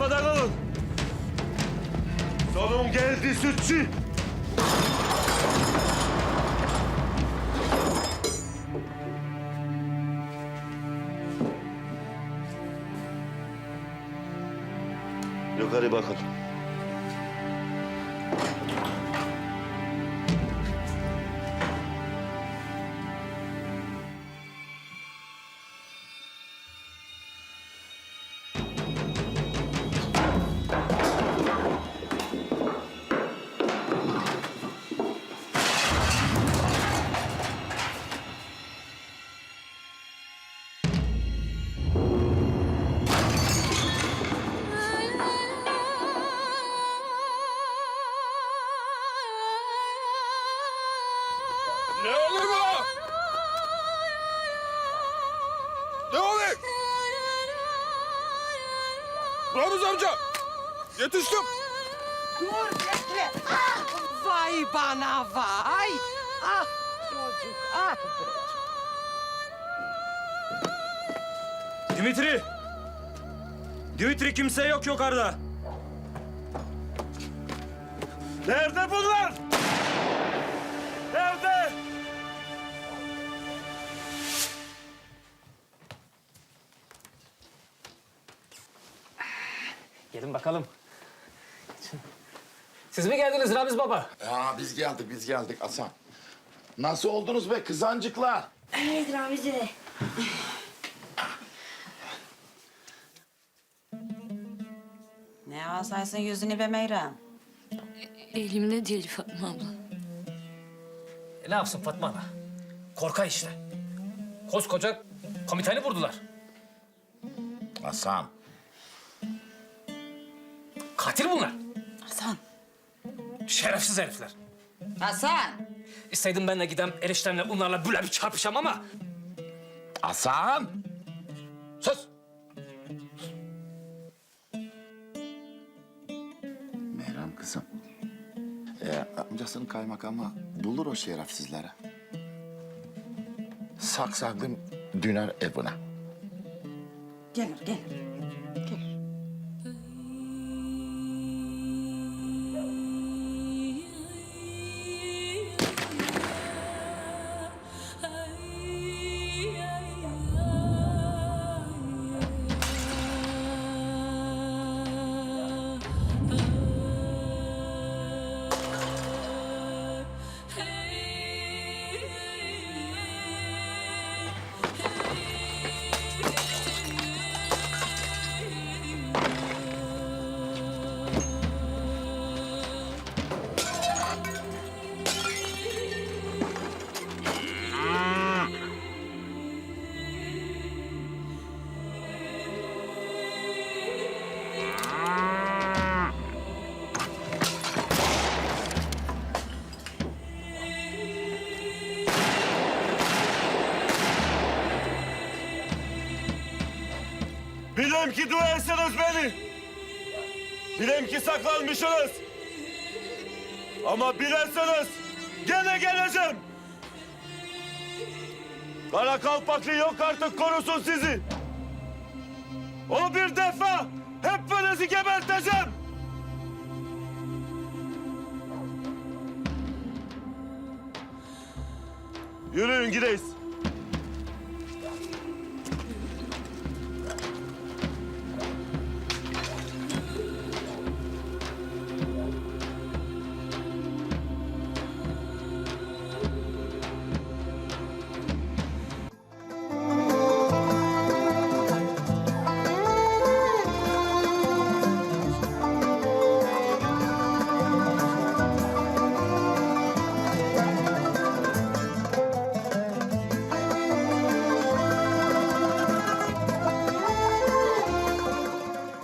kafadan alın. Sonun geldi sütçü. Yukarı bakın. Ne oluyor bu? Ne oluyor? Ramuz amca! Yetiştim! Dur bekle. Ah, vay bana vay. Ah çocuk ah. Dimitri! Dimitri kimse yok yukarıda. Nerede bunlar? Gelin bakalım. Siz mi geldiniz Ramiz Baba? Ya biz geldik, biz geldik Hasan. Nasıl oldunuz be kızancıklar? Evet Ramiz dede. Ne asaysın yüzünü be Meyrem? Elimde değil Fatma abla. E, ne yapsın Fatma Ana? Korkay işte. Koskoca komiteni vurdular. Hasan, Katil bunlar. Hasan. Şerefsiz herifler. Hasan. İsteydim ben de gidem eriştemle onlarla böyle bir çarpışam ama... Hasan! Sus! Meyrem kızım. Ee, amcasının kaymakamı bulur o şerefsizleri. Saksadım düner evine. Gelir gelir. Bilem ki duyarsınız beni. Bilem ki saklanmışsınız. Ama bilersiniz gene geleceğim. Kara kalpaklı yok artık korusun sizi. O bir defa hepinizi geberteceğim. Yürüyün gideyiz.